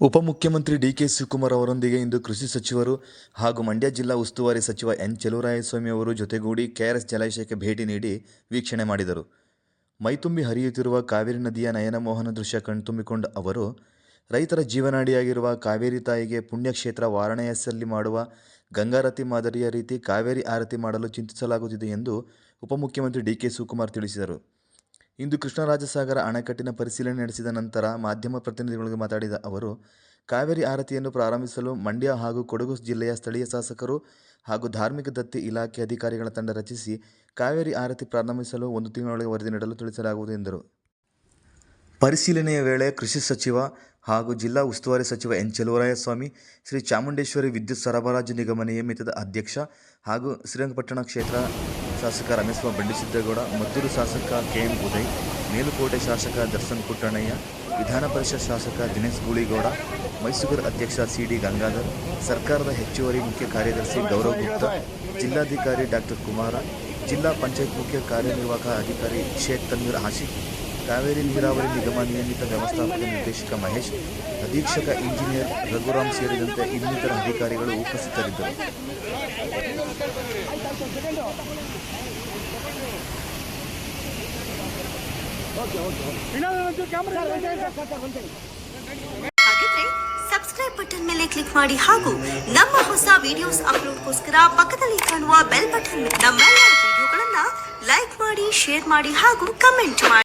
ಉಪಮುಖ್ಯಮಂತ್ರಿ ಡಿಕೆ ಶಿವಕುಮಾರ್ ಅವರೊಂದಿಗೆ ಇಂದು ಕೃಷಿ ಸಚಿವರು ಹಾಗೂ ಮಂಡ್ಯ ಜಿಲ್ಲಾ ಉಸ್ತುವಾರಿ ಸಚಿವ ಎನ್ ಚೆಲುವರಾಯಸ್ವಾಮಿ ಅವರು ಜೊತೆಗೂಡಿ ಕೆಆರ್ಎಸ್ ಜಲಾಶಯಕ್ಕೆ ಭೇಟಿ ನೀಡಿ ವೀಕ್ಷಣೆ ಮಾಡಿದರು. ಮೈತುಂಬಿ ಹರಿಯುತ್ತಿರುವ ಕಾವೇರಿ ನದಿಯ ನಯನಮೋಹನ ದೃಶ್ಯ ಕಣ್ತುಂಬಿಕೊಂಡ ಅವರು, ರೈತರ ಜೀವನಾಡಿಯಾಗಿರುವ ಕಾವೇರಿ ತಾಯಿಗೆ ಪುಣ್ಯಕ್ಷೇತ್ರ ವಾರಣಾಸಿಯಲ್ಲಿ ಮಾಡುವ ಗಂಗಾರತಿ ಮಾದರಿಯ ರೀತಿ ಕಾವೇರಿ ಆರತಿ ಮಾಡಲು ಚಿಂತಿಸಲಾಗುತ್ತಿದೆ ಎಂದು ಉಪಮುಖ್ಯಮಂತ್ರಿ ಡಿಕೆ ಶಿವಕುಮಾರ್ ತಿಳಿಸಿದರು. ಇಂದು ಕೃಷ್ಣರಾಜಸಾಗರ ಅಣೆಕಟ್ಟಿನ ಪರಿಶೀಲನೆ ನಡೆಸಿದ ನಂತರ ಮಾಧ್ಯಮ ಪ್ರತಿನಿಧಿಗಳಿಗೆ ಮಾತಾಡಿದ ಅವರು, ಕಾವೇರಿ ಆರತಿಯನ್ನು ಪ್ರಾರಂಭಿಸಲು ಮಂಡ್ಯ ಹಾಗೂ ಕೊಡಗು ಜಿಲ್ಲೆಯ ಸ್ಥಳೀಯ ಶಾಸಕರು ಹಾಗೂ ಧಾರ್ಮಿಕ ದತ್ತಿ ಇಲಾಖೆ ಅಧಿಕಾರಿಗಳ ತಂಡ ರಚಿಸಿ ಕಾವೇರಿ ಆರತಿ ಪ್ರಾರಂಭಿಸಲು ಒಂದು ತಿಂಗಳೊಳಗೆ ವರದಿ ನೀಡಲು ತಿಳಿಸಲಾಗುವುದು ಎಂದರು. ಪರಿಶೀಲನೆಯ ವೇಳೆ ಕೃಷಿ ಸಚಿವ ಹಾಗೂ ಜಿಲ್ಲಾ ಉಸ್ತುವಾರಿ ಸಚಿವ ಎನ್ ಚೆಲುವರಾಯಸ್ವಾಮಿ, ಶ್ರೀ ಚಾಮುಂಡೇಶ್ವರಿ ವಿದ್ಯುತ್ ಸರಬರಾಜು ನಿಗಮ ನಿಯಮಿತದ ಅಧ್ಯಕ್ಷ ಹಾಗೂ ಶ್ರೀರಂಗಪಟ್ಟಣ ಕ್ಷೇತ್ರ ಶಾಸಕ ರಮೇಶ್ವ ಬಂಡಿಸಿದ್ದೇಗೌಡ, ಮದ್ದೂರು ಶಾಸಕ ಕೆಎಂ ಉದಯ್ ಮೇಲುಕೋಟೆ ಶಾಸಕ ದರ್ಶನ್ ಪುಟ್ಟಣಯ್ಯ ವಿಧಾನ ಪರಿಷತ್ ಶಾಸಕ ದಿನೇಶ್ ಗೂಳಿಗೌಡ, ಮೈಸೂರು ಅಧ್ಯಕ್ಷ ಸಿ ಡಿ ಗಂಗಾಧರ್, ಸರ್ಕಾರದ ಹೆಚ್ಚುವರಿ ಮುಖ್ಯ ಕಾರ್ಯದರ್ಶಿ ಗೌರವ್ ಗುಪ್ತಾ, ಜಿಲ್ಲಾಧಿಕಾರಿ ಡಾಕ್ಟರ್ ಕುಮಾರ, ಜಿಲ್ಲಾ ಪಂಚಾಯತ್ ಮುಖ್ಯ ಕಾರ್ಯನಿರ್ವಾಹಕ ಅಧಿಕಾರಿ ಶೇಖ್ ತನ್ವೀರ್ ಆಶಿಫ್ ಕಾವೇರಿ ನೀರಾವರಿ ನಿಗಮ ನಿಯಮಿತ ವ್ಯವಸ್ಥಾಪಕ ನಿರ್ದೇಶಕ ಮಹೇಶ್, ಅಧೀಕ್ಷಕ ಇಂಜಿನಿಯರ್ ರಘುರಾಮ್ ಸೇರಿದಂತೆ ಇನ್ನಿತರ ಅಧಿಕಾರಿಗಳು ಉಪಸ್ಥಿತರಿದ್ದರು. ಸಬ್ಸ್ಕ್ರೈಬ್ ಬಟನ್ ಮೇಲೆ ಕ್ಲಿಕ್ ಮಾಡಿ ಹಾಗೂ ನಮ್ಮ ಹೊಸ ವಿಡಿಯೋಸ್ ಅಪ್ಲೋಡ್ಗೋಸ್ಕರ ಪಕ್ಕದಲ್ಲಿ ಕಾಣುವ ಬೆಲ್ ಬಟನ್ ನಮ್ಮೆಲ್ಲ ವಿಡಿಯೋಗಳನ್ನ ಲೈಕ್ ಮಾಡಿ ಶೇರ್ ಮಾಡಿ ಹಾಗೂ ಕಮೆಂಟ್ ಮಾಡಿ.